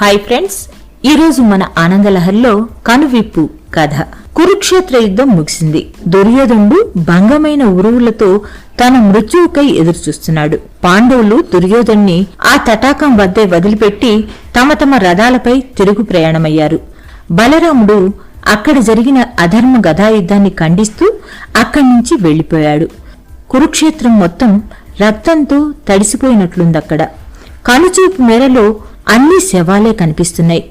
Hi friends ఈరోజు మన ఆనందలహరిలో కనువిప్పు కథ. కురుక్షేత్ర యుద్ధం ముగిసింది. దుర్యోధనుడు భంగమైన ఉరువులతో తన మృత్యువుకై ఎదురుచూస్తున్నాడు. పాండవులు దుర్యోధన్ని ఆ తటాకం వద్దే వదిలిపెట్టి తమ తమ రథాలపై తిరుగు ప్రయాణమయ్యారు. బలరాముడు అక్కడ జరిగిన అధర్మ గదాయుద్ధాన్ని ఖండిస్తూ అక్కడి నుంచి వెళ్ళిపోయాడు కురుక్షేత్రం మొత్తం రక్తంతో తడిసిపోయినట్లుందక్కడ. కనుచూపు మేరలో అన్ని శవాలే కనిపిస్తున్నాయి.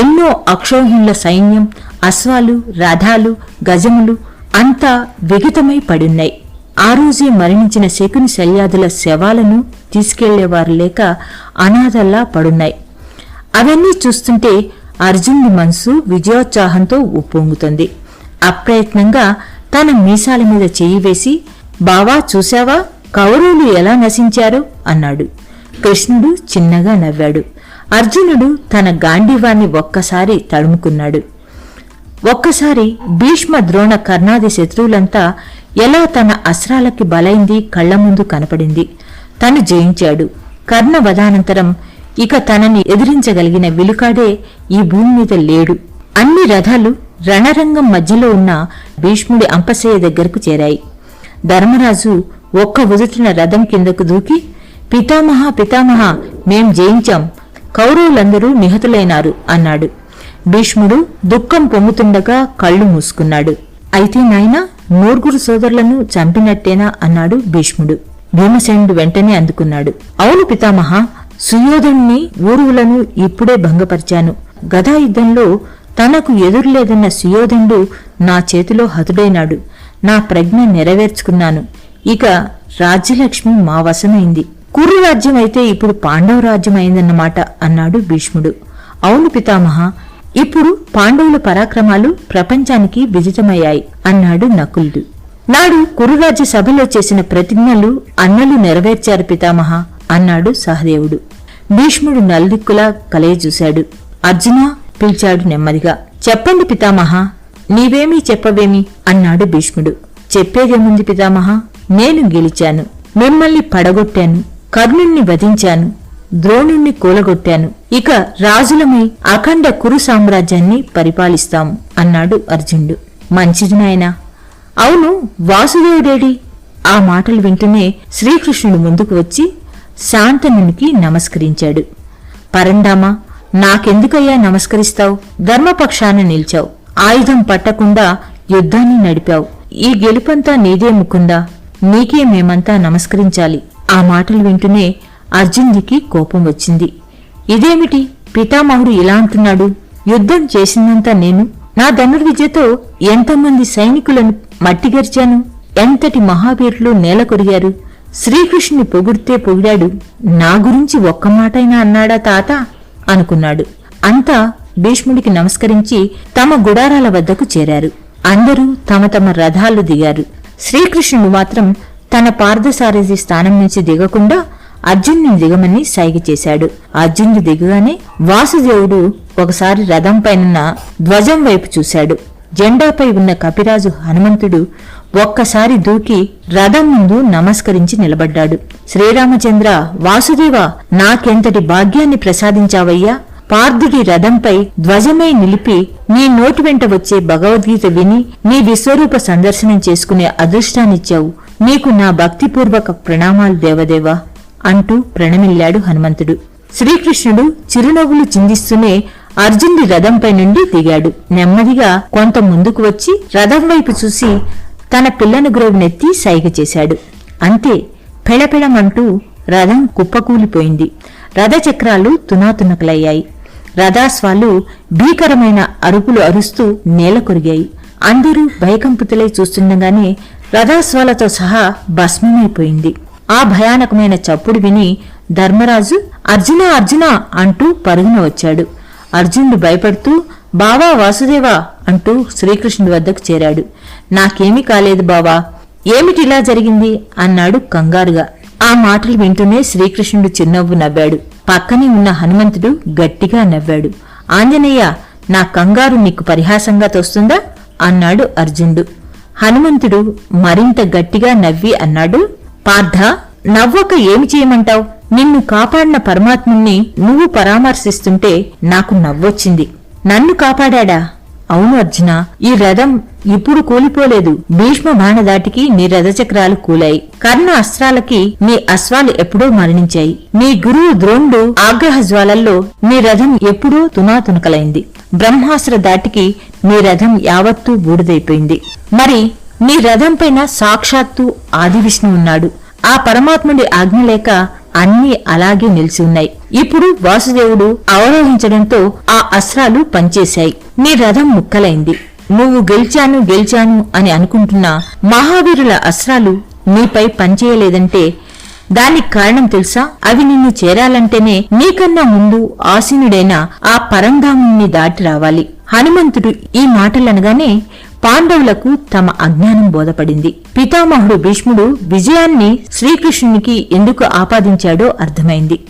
ఎన్నో అక్షోహిణుల సైన్యం అశ్వాలు రథాలు గజములు అంతా విగతమై పడున్నాయి. ఆ రోజే మరణించిన శకుని శల్యాదుల శవాలను తీసుకెళ్ళేవారు లేక అనాథల్లా పడున్నాయి. అవన్నీ చూస్తుంటే అర్జునుడి మనసు విజయోత్సాహంతో ఉప్పొంగుతుంది. అప్రయత్నంగా తన మీసాల మీద చేయివేసి వేసి బావా చూశావా? కౌరవులు ఎలా నశించారు? అన్నాడు. కృష్ణుడు చిన్నగా నవ్వాడు. అర్జునుడు తన గాంధీవాన్ని ఒక్కసారి తడుముకున్నాడు. ఒక్కసారి భీష్మ ద్రోణ కర్ణాది శత్రువులంతా ఎలా తన అస్త్రాలకి బలైంది కళ్ళ ముందు కనపడింది. తను జయించాడు. కర్ణ వధానంతరం ఇక తనని ఎదిరించగలిగిన విలుకాడే ఈ భూమి మీద లేడు. అన్ని రథాలు రణరంగం మధ్యలో ఉన్న భీష్ముడి అంపశయ్య దగ్గరకు చేరాయి. ధర్మరాజు ఒక్క ఉదుటిన రథం కిందకు దూకి పితామహ పితామహ మేం జయించాం. కౌరవులందరూ నిహతులైనారు అన్నాడు. భీష్ముడు దుఃఖం పొంగుతుండగా కళ్ళు మూసుకున్నాడు. అయితే నాయనా నూరుగురు సోదరులను చంపినట్టేనా అన్నాడు భీష్ముడు. భీమసేనుడు వెంటనే అందుకున్నాడు. అవును పితామహ సుయోధుణ్ణి ఊరువులను ఇప్పుడే భంగపరిచాను. గదాయుద్ధంలో తనకు ఎదురులేదన్న సుయోధనుడు నా చేతిలో హతుడైనాడు. నా ప్రజ్ఞ నెరవేర్చుకున్నాను. ఇక రాజ్యలక్ష్మి మా వశమైంది. కురు రాజ్యం అయితే ఇప్పుడు పాండవ రాజ్యం అయిందన్నమాట అన్నాడు భీష్ముడు. అవును పితామహ ఇప్పుడు పాండవుల పరాక్రమాలు ప్రపంచానికి విజితమయ్యాయి అన్నాడు నకులుడు. నాడు కురురాజ్య సభలో చేసిన ప్రతిజ్ఞలు అన్నలు నెరవేర్చారు పితామహ అన్నాడు సహదేవుడు. భీష్ముడు నల్దిక్కులా కలయజూశాడు అర్జున పిలిచాడు నెమ్మదిగా చెప్పండి పితామహ నీవేమీ చెప్పవేమి? అన్నాడు భీష్ముడు. చెప్పేదేముంది పితామహ? నేను గెలిచాను. మిమ్మల్ని పడగొట్టాను. కర్ణుణ్ణి వధించాను. ద్రోణుణ్ణి కూలగొట్టాను. ఇక రాజులమై అఖండ కురు సామ్రాజ్యాన్ని పరిపాలిస్తాం అన్నాడు అర్జునుడు. మంచిది నాయనా. అవును వాసుదేవుడేడి? ఆ మాటలు వింటూనే శ్రీకృష్ణుడు ముందుకు వచ్చి శాంతనునికి నమస్కరించాడు. పరండామా నాకెందుకయ్యా నమస్కరిస్తావు? ధర్మపక్షాన నిలిచావు. ఆయుధం పట్టకుండా యుద్ధాన్ని నడిపావు. ఈ గెలుపంతా నీదే ముకుందా? నీకే మేమంతా నమస్కరించాలి? ఆ మాటలు వింటూనే అర్జునుడికి కోపం వచ్చింది. ఇదేమిటి? పితామహుడు ఇలా అంటున్నాడు. యుద్ధం చేసిందంతా నేను నా ధనుర్విద్యతో ఎంతమంది సైనికులను మట్టిగరిచాను? ఎంతటి మహావీరులు నేలకొరిగారు శ్రీకృష్ణుని పొగిడితే పొగిడాడు. నా గురించి ఒక్క మాటైనా అన్నాడా తాత అనుకున్నాడు. అంతా భీష్ముడికి నమస్కరించి తమ గుడారాల వద్దకు చేరారు. అందరూ తమ తమ రథాలు దిగారు. శ్రీకృష్ణుడు మాత్రం తన పార్థసారథి స్థానం నుంచి దిగకుండా అర్జునుని దిగమని సైగ చేశాడు. అర్జునుడు దిగగానే వాసుదేవుడు ఒకసారి రథం పైనున్న ధ్వజం వైపు చూశాడు. జెండాపై ఉన్న కపిరాజు హనుమంతుడు ఒక్కసారి దూకి రథం ముందు నమస్కరించి నిలబడ్డాడు. శ్రీరామచంద్ర వాసుదేవ నాకెంతటి భాగ్యాన్ని ప్రసాదించావయ్యా? పార్థుడి రథంపై ధ్వజమై నిలిపి నీ నోటి వెంట వచ్చే భగవద్గీత విని నీ విశ్వరూప సందర్శనం చేసుకునే అదృష్టాన్నిచ్చావు. నీకు నా భక్తిపూర్వక ప్రణామాలు దేవదేవా. అంటూ ప్రణమిల్లాడు హనుమంతుడు. శ్రీకృష్ణుడు చిరునవ్వులు చిందిస్తూనే అర్జునుడి రథంపై నుండి దిగాడు. నెమ్మదిగా కొంత ముందుకు వచ్చి రథం వైపు చూసి తన పిల్లను గ్రోవునెత్తి సైగ చేశాడు. అంతే పెళపెళమంటూ రథం కుప్పకూలిపోయింది. రథచక్రాలు తునాతునకలయ్యాయి. రథాస్వాలు భీకరమైన అరుపులు అరుస్తూ నేల కొరిగాయి. అందరూ భయకంపుతులై చూస్తుండగానే రథాస్వాలతో సహా భస్మమైపోయింది. ఆ భయానకమైన చప్పుడు విని ధర్మరాజు అర్జున అర్జున అంటూ పరుగున వచ్చాడు. అర్జునుడు భయపడుతూ బావా వాసుదేవా అంటూ శ్రీకృష్ణుడి వద్దకు చేరాడు. నాకేమీ కాలేదు బావా ఏమిటిలా జరిగింది? అన్నాడు కంగారుగా. ఆ మాటలు వింటూనే శ్రీకృష్ణుడు చిన్నవ్వు నవ్వాడు. పక్కనే ఉన్న హనుమంతుడు గట్టిగా నవ్వాడు. ఆంజనేయ నా కంగారు నీకు పరిహాసంగా తోస్తుందా? అన్నాడు అర్జునుడు. హనుమంతుడు మరింత గట్టిగా నవ్వి అన్నాడు పార్థ నవ్వక ఏమి చేయమంటావు? నిన్ను కాపాడిన పరమాత్ముణ్ణి నువ్వు పరామర్శిస్తుంటే నాకు నవ్వొచ్చింది. నన్ను కాపాడా అవును అర్జున ఈ రథం ఇప్పుడు కూలిపోలేదు. భీష్మ బాణదాటికి నీ రథచక్రాలు కూలాయి. కర్ణ అస్త్రాలకి నీ అశ్వాలు ఎప్పుడో మరణించాయి. నీ గురువు ద్రోణుడు ఆగ్రహ జ్వాలల్లో నీ రథం ఎప్పుడూ తునాతునకలైంది. బ్రహ్మాస్త్ర దాటికి నీ రథం యావత్తూ బూడిదైపోయింది. మరి నీ రథం పైన సాక్షాత్తు ఆదివిష్ణు ఉన్నాడు. ఆ పరమాత్ముడి ఆజ్ఞ లేక అన్నీ అలాగే నిలిచి ఉన్నాయి. ఇప్పుడు వాసుదేవుడు అవరోహించడంతో ఆ అస్త్రాలు పనిచేశాయి. నీ రథం ముక్కలైంది. నువ్వు గెలిచాను గెలిచాను అని అనుకుంటున్న మహావీరుల అస్త్రాలు నీపై పనిచేయలేదంటే దానికి కారణం తెలుసా? అవి నిన్ను చేరాలంటేనే నీకన్నా ముందు ఆసీనుడైన ఆ పరంధాముని దాటి రావాలి. హనుమంతుడు ఈ మాటలనగానే పాండవులకు తమ అజ్ఞానం బోధపడింది. పితామహుడు భీష్ముడు విజయాన్ని శ్రీకృష్ణునికి ఎందుకు ఆపాదించాడో అర్థమైంది.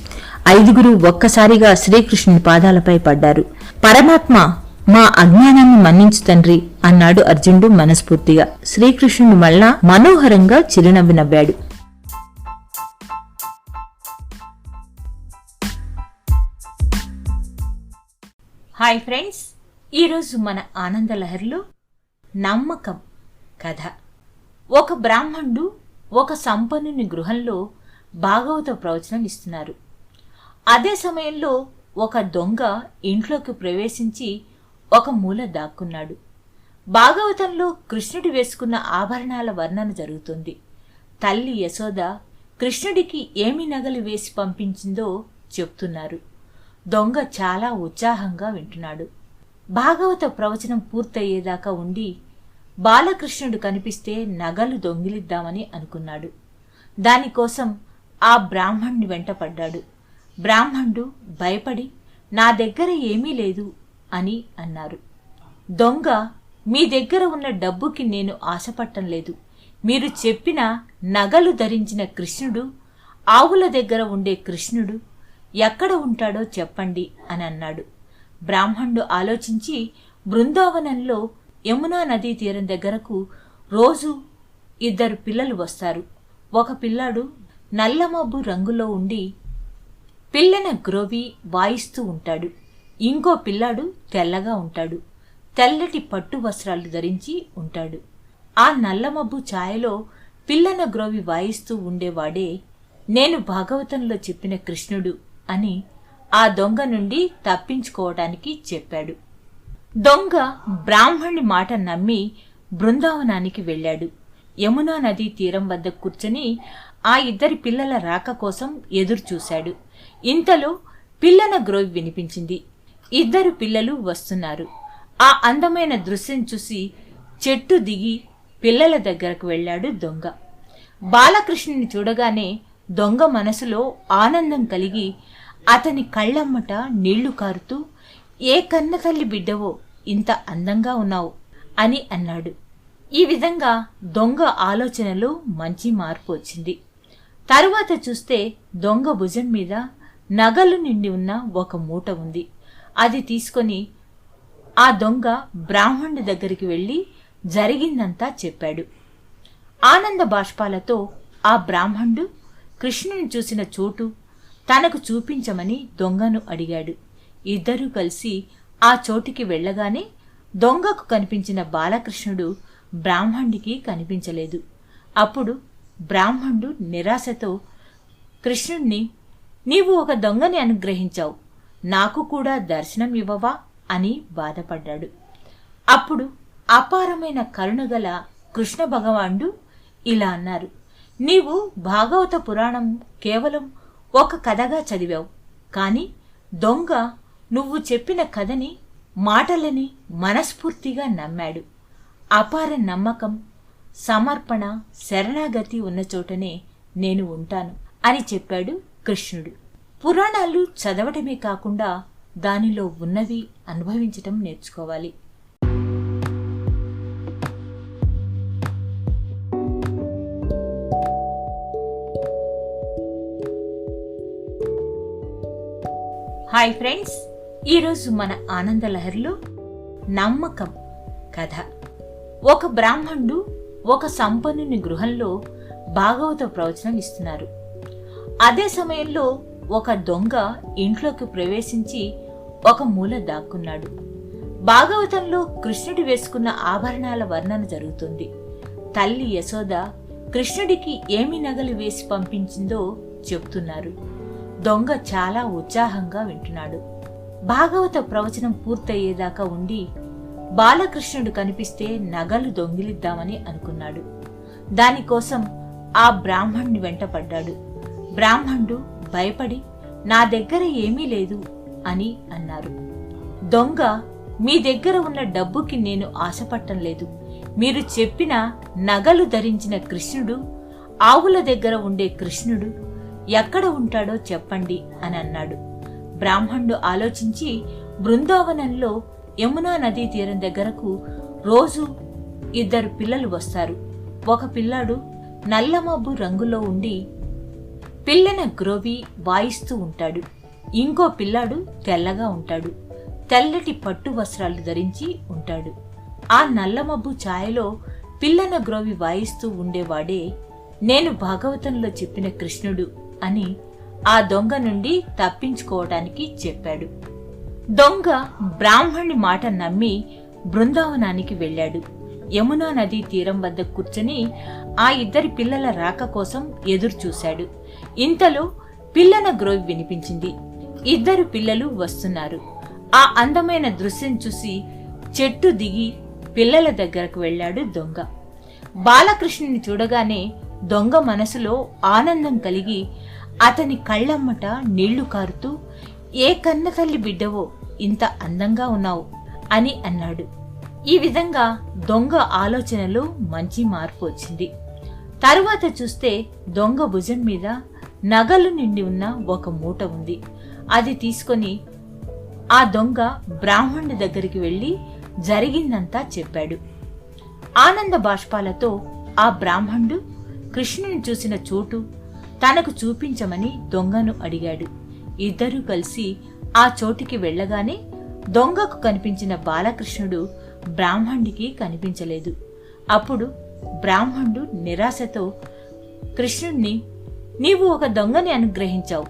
ఐదుగురు ఒక్కసారిగా శ్రీకృష్ణుని పాదాలపై పడ్డారు. పరమాత్మ మా అజ్ఞానాన్ని మన్నించు తండ్రి అన్నాడు అర్జునుడు మనస్ఫూర్తిగా. శ్రీకృష్ణుడు మళ్ళా మనోహరంగా చిరునవ్వు నవ్వాడు. హాయ్ ఫ్రెండ్స్ ఈరోజు మన ఆనందలహరిలో నమ్మకం కథ. ఒక బ్రాహ్మణుడు ఒక సంపన్నుని గృహంలో భాగవత ప్రవచనం ఇస్తున్నారు. అదే సమయంలో ఒక దొంగ ఇంట్లోకి ప్రవేశించి ఒక మూల దాక్కున్నాడు. భాగవతంలో కృష్ణుడు వేసుకున్న ఆభరణాల వర్ణన జరుగుతుంది. తల్లి యశోద కృష్ణుడికి ఏమి నగలు వేసి పంపించిందో చెప్తున్నారు. దొంగ చాలా ఉత్సాహంగా వింటున్నాడు. భాగవత ప్రవచనం పూర్తయ్యేదాకా ఉండి బాలకృష్ణుడు కనిపిస్తే నగలు దొంగిలిద్దామని అనుకున్నాడు. దానికోసం ఆ బ్రాహ్మణ్ణి వెంటపడ్డాడు. బ్రాహ్మణుడు భయపడి నా దగ్గర ఏమీ లేదు అని అన్నారు. దొంగ మీ దగ్గర ఉన్న డబ్బుకి నేను ఆశపట్టం లేదు. మీరు చెప్పిన నగలు ధరించిన కృష్ణుడు ఆవుల దగ్గర ఉండే కృష్ణుడు ఎక్కడ ఉంటాడో చెప్పండి అని అన్నాడు. బ్రాహ్మణుడు ఆలోచించి బృందావనంలో యమునా నదీ తీరం దగ్గరకు రోజు ఇద్దరు పిల్లలు వస్తారు. ఒక పిల్లాడు నల్లమబ్బు రంగులో ఉండి పిల్లన గ్రోవి వాయిస్తూ ఉంటాడు. ఇంకో పిల్లాడు తెల్లగా ఉంటాడు. తెల్లటి పట్టు వస్త్రాలు ధరించి ఉంటాడు. ఆ నల్లమబ్బు ఛాయలో పిల్లన గ్రోవి వాయిస్తూ ఉండేవాడే నేను భాగవతంలో చెప్పిన కృష్ణుడు అని ఆ దొంగ నుండి తప్పించుకోవటానికి చెప్పాడు. దొంగ బ్రాహ్మణి మాట నమ్మి బృందావనానికి వెళ్ళాడు. యమునా నదీ తీరం వద్ద కూర్చొని ఆ ఇద్దరి పిల్లల రాక కోసం ఎదురుచూశాడు. ఇంతలో పిల్లన గ్రోవి వినిపించింది. ఇద్దరు పిల్లలు వస్తున్నారు. ఆ అందమైన దృశ్యం చూసి చెట్టు దిగి పిల్లల దగ్గరకు వెళ్ళాడు దొంగ. బాలకృష్ణుని చూడగానే దొంగ మనసులో ఆనందం కలిగి అతని కళ్ళమ్మట నీళ్ళు కారుతూ ఏ కన్న తల్లి బిడ్డవో ఇంత అందంగా ఉన్నావు అని అన్నాడు. ఈ విధంగా దొంగ ఆలోచనలో మంచి మార్పు వచ్చింది. తరువాత చూస్తే దొంగ భుజం మీద నగలు నిండి ఉన్న ఒక మూట ఉంది. అది తీసుకొని ఆ దొంగ బ్రాహ్మణుడి దగ్గరికి వెళ్ళి జరిగిందంతా చెప్పాడు. ఆనంద బాష్పాలతో ఆ బ్రాహ్మణుడు కృష్ణుని చూసిన చోటు తనకు చూపించమని దొంగను అడిగాడు. ఇద్దరూ కలిసి ఆ చోటికి వెళ్ళగానే దొంగకు కనిపించిన బాలకృష్ణుడు బ్రాహ్మణుడికి కనిపించలేదు. అప్పుడు బ్రాహ్మణుడు నిరాశతో కృష్ణుణ్ణి నీవు ఒక దొంగని అనుగ్రహించావు. నాకు కూడా దర్శనం ఇవ్వవా? అని బాధపడ్డాడు. అప్పుడు అపారమైన కరుణగల కృష్ణ భగవానుడు ఇలా అన్నారు నీవు భాగవత పురాణం కేవలం ఒక కథగా చదివావు. కానీ దొంగ నువ్వు చెప్పిన కథని మాటలని మనస్ఫూర్తిగా నమ్మాడు. అపార నమ్మకం సమర్పణ శరణాగతి ఉన్న చోటనే నేను ఉంటాను అని చెప్పాడు కృష్ణుడు. పురాణాలు చదవటమే కాకుండా దానిలో ఉన్నవి అనుభవించటం నేర్చుకోవాలి. హాయ్ ఫ్రెండ్స్ ఈరోజు మన ఆనందలహరిలో నమ్మకం కథ. ఒక బ్రాహ్మణుడు ఒక సంపన్నుని గృహంలో భాగవత ప్రవచనం ఇస్తున్నారు. అదే సమయంలో ఒక దొంగ ఇంట్లోకి ప్రవేశించి ఒక మూల దాక్కున్నాడు. భాగవతంలో కృష్ణుడు వేసుకున్న ఆభరణాల వర్ణన జరుగుతుంది. తల్లి యశోద కృష్ణుడికి ఏమి నగలు వేసి పంపించిందో చెప్తున్నారు. దొంగ చాలా ఉత్సాహంగా వింటున్నాడు. భాగవత ప్రవచనం పూర్తయ్యేదాకా ఉండి బాలకృష్ణుడు కనిపిస్తే నగలు దొంగిలిద్దామని అనుకున్నాడు. దానికోసం ఆ బ్రాహ్మణ్ణి వెంటపడ్డాడు. బ్రాహ్మణుడు భయపడి నా దగ్గర ఏమీ లేదు అని అన్నారు. దొంగ మీ దగ్గర ఉన్న డబ్బుకి నేను ఆశపట్టం లేదు. మీరు చెప్పిన నగలు ధరించిన కృష్ణుడు ఆవుల దగ్గర ఉండే కృష్ణుడు ఎక్కడ ఉంటాడో చెప్పండి అని అన్నాడు. బ్రాహ్మణుడు ఆలోచించి బృందావనంలో యమునా నదీ తీరం దగ్గరకు రోజు ఇద్దరు పిల్లలు వస్తారు. ఒక పిల్లాడు నల్లమబ్బు రంగులో ఉండి పిల్లన గ్రోవి వాయిస్తూ ఉంటాడు. ఇంకో పిల్లాడు తెల్లగా ఉంటాడు. తెల్లటి పట్టు వస్త్రాలు ధరించి ఉంటాడు. ఆ నల్లమబ్బు ఛాయలో పిల్లన గ్రోవి వాయిస్తూ ఉండేవాడే నేను భాగవతంలో చెప్పిన కృష్ణుడు. అని ఆ దొంగ నుండి తప్పించుకోవటానికి చెప్పాడు. దొంగ బ్రాహ్మణి మాట నమ్మి బృందావనానికి వెళ్ళాడు. యమునా నదీ తీరం వద్ద కూర్చొని ఆ ఇద్దరి పిల్లల రాక కోసం ఎదురుచూశాడు. ఇంతలో పిల్లన గ్రోవి వినిపించింది. ఇద్దరు పిల్లలు వస్తున్నారు. ఆ అందమైన దృశ్యం చూసి చెట్టు దిగి పిల్లల దగ్గరకు వెళ్ళాడు దొంగ. బాలకృష్ణుని చూడగానే దొంగ మనసులో ఆనందం కలిగి అతని కళ్ళమ్మట నీళ్ళు కారుతూ ఏ కన్న తల్లి బిడ్డవో ఇంత అందంగా ఉన్నావు అని అన్నాడు. ఈ విధంగా దొంగ ఆలోచనలో మంచి మార్పు వచ్చింది. తరువాత చూస్తే దొంగ భుజం మీద నగలు నిండి ఉన్న ఒక మూట ఉంది. అది తీసుకొని ఆ దొంగ బ్రాహ్మణుడి దగ్గరికి వెళ్ళి జరిగిందంతా చెప్పాడు. ఆనంద బాష్పాలతో ఆ బ్రాహ్మణుడు కృష్ణుని చూసిన చోటు తనకు చూపించమని దొంగను అడిగాడు. ఇద్దరూ కలిసి ఆ చోటికి వెళ్ళగానే దొంగకు కనిపించిన బాలకృష్ణుడు బ్రాహ్మణుడికి కనిపించలేదు. అప్పుడు బ్రాహ్మణుడు నిరాశతో కృష్ణుణ్ణి నీవు ఒక దొంగని అనుగ్రహించావు.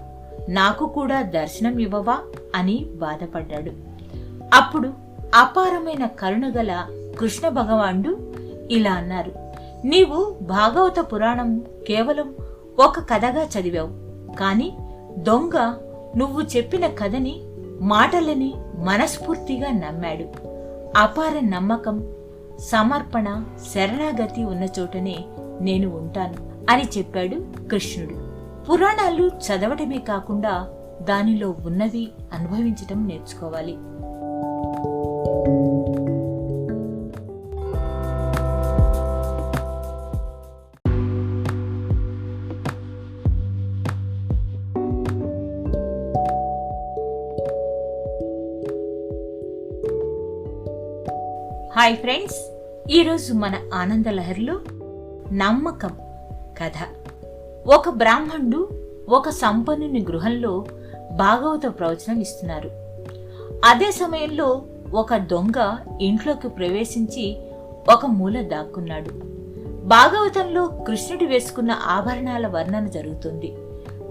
నాకు కూడా దర్శనం ఇవ్వవా? అని బాధపడ్డాడు. అప్పుడు అపారమైన కరుణగల కృష్ణ భగవానుడు ఇలా అన్నారు. నీవు భాగవత పురాణం కేవలం ఒక కథగా చదివావు. కాని దొంగ నువ్వు చెప్పిన కథని మాటలని మనస్ఫూర్తిగా నమ్మాడు. అపార నమ్మకం సమర్పణ శరణాగతి ఉన్న చోటనే నేను ఉంటాను అని చెప్పాడు కృష్ణుడు. పురాణాలు చదవటమే కాకుండా దానిలో ఉన్నవి అనుభవించటం నేర్చుకోవాలి. హాయ్ ఫ్రెండ్స్ ఈరోజు మన ఆనందలహరిలో నమ్మకం కథ. ఒక బ్రాహ్మణుడు ఒక సంపన్నుని గృహంలో భాగవత ప్రవచనం ఇస్తున్నారు. అదే సమయంలో ఒక దొంగ ఇంట్లోకి ప్రవేశించి ఒక మూల దాక్కున్నాడు. భాగవతంలో కృష్ణుడు వేసుకున్న ఆభరణాల వర్ణన జరుగుతుంది.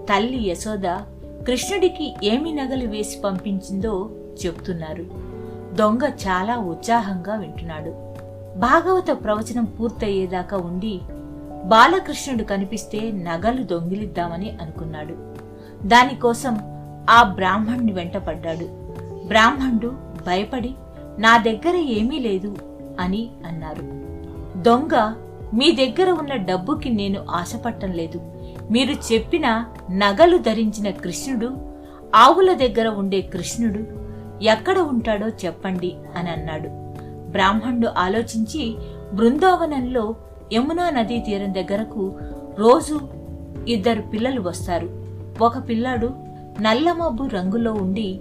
తల్లి యశోద కృష్ణుడికి ఏమి నగలు వేసి పంపించిందో చెప్తున్నారు. దొంగ చాలా ఉత్సాహంగా వింటున్నాడు. భాగవత ప్రవచనం పూర్తయ్యేదాకా ఉండి బాలకృష్ణుడు కనిపిస్తే నగలు దొంగిలిద్దామని అనుకున్నాడు. దానికోసం ఆ బ్రాహ్మణ్ణి వెంటపడ్డాడు. బ్రాహ్మణుడు భయపడి నా దగ్గర ఏమీ లేదు అని అన్నారు. దొంగ మీ దగ్గర ఉన్న డబ్బుకి నేను ఆశపట్టం లేదు. మీరు చెప్పిన నగలు ధరించిన కృష్ణుడు ఆవుల దగ్గర ఉండే కృష్ణుడు ఎక్కడ ఉంటాడో చెప్పండి అని అన్నాడు. బ్రాహ్మణుడు ఆలోచించి బృందావనంలో యమునా నదీ తీరం దగ్గరకు రోజు ఇద్దరు పిల్లలు వస్తారు. ఒక పిల్లాడు నల్లమబ్బు రంగులో ఉండి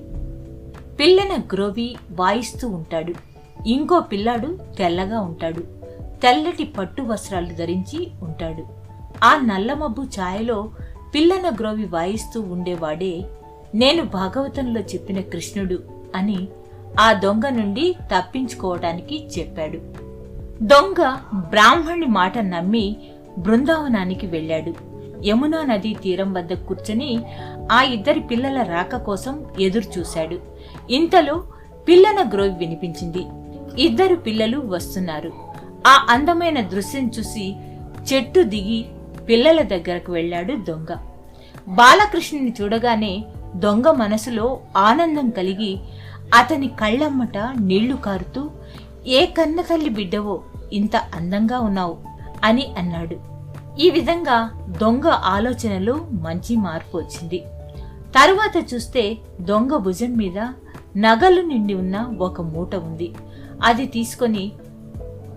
పిల్లన గ్రోవి వాయిస్తూ ఉంటాడు. ఇంకో పిల్లాడు తెల్లగా ఉంటాడు. తెల్లటి పట్టు వస్త్రాలు ధరించి ఉంటాడు. ఆ నల్లమబ్బు ఛాయలో పిల్లన గ్రోవి వాయిస్తూ ఉండేవాడే నేను భాగవతంలో చెప్పిన కృష్ణుడు. అని ఆ దొంగ నుండి తప్పించుకోవటానికి చెప్పాడు. దొంగ బ్రాహ్మణి మాట నమ్మి బృందావనానికి వెళ్ళాడు. యమునా నదీ తీరం వద్ద కూర్చొని ఆ ఇద్దరి పిల్లల రాక కోసం ఎదురుచూశాడు. ఇంతలో పిల్లన గ్రోవి వినిపించింది. ఇద్దరు పిల్లలు వస్తున్నారు. ఆ అందమైన దృశ్యం చూసి చెట్టు దిగి పిల్లల దగ్గరకు వెళ్ళాడు దొంగ. బాలకృష్ణుని చూడగానే దొంగ మనసులో ఆనందం కలిగి అతని కళ్ళమ్మట నీళ్ళు కారుతూ ఏ కన్న తల్లి బిడ్డవో ఇంత అందంగా ఉన్నావు అని అన్నాడు. ఈ విధంగా దొంగ ఆలోచనలో మంచి మార్పు వచ్చింది. తరువాత చూస్తే దొంగ భుజం మీద నగలు నిండి ఉన్న ఒక మూట ఉంది. అది తీసుకొని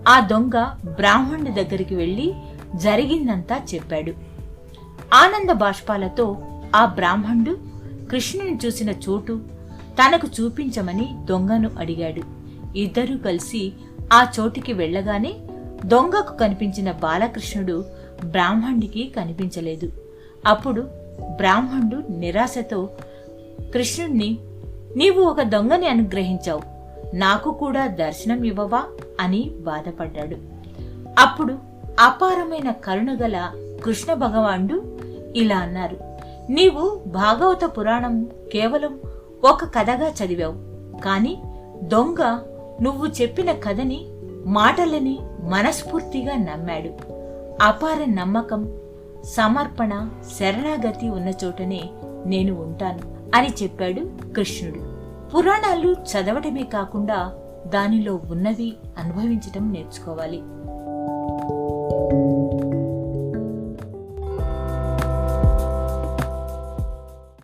ఆ దొంగ బ్రాహ్మణుడి దగ్గరికి వెళ్ళి జరిగిందంతా చెప్పాడు. ఆనంద బాష్పాలతో ఆ బ్రాహ్మణుడు కృష్ణుని చూసిన చోటు తనకు చూపించమని దొంగను అడిగాడు. ఇద్దరూ కలిసి ఆ చోటికి వెళ్ళగానే దొంగకు కనిపించిన బాలకృష్ణుడు బ్రాహ్మణుడికి కనిపించలేదు. అప్పుడు బ్రాహ్మణుడు నిరాశతో కృష్ణుణ్ణి నీవు ఒక దొంగని అనుగ్రహించావు. నాకు కూడా దర్శనం ఇవ్వవా? అని బాధపడ్డాడు. అప్పుడు అపారమైన కరుణగల కృష్ణ భగవానుడు ఇలా అన్నారు. నీవు భాగవత పురాణం కేవలం ఒక కథగా చదివావు. కాని దొంగ నువ్వు చెప్పిన కథని మాటలని మనస్ఫూర్తిగా నమ్మాడు. అపార నమ్మకం సమర్పణ శరణాగతి ఉన్న చోటనే నేను ఉంటాను అని చెప్పాడు కృష్ణుడు. పురాణాలు చదవటమే కాకుండా దానిలో ఉన్నవి అనుభవించటం నేర్చుకోవాలి.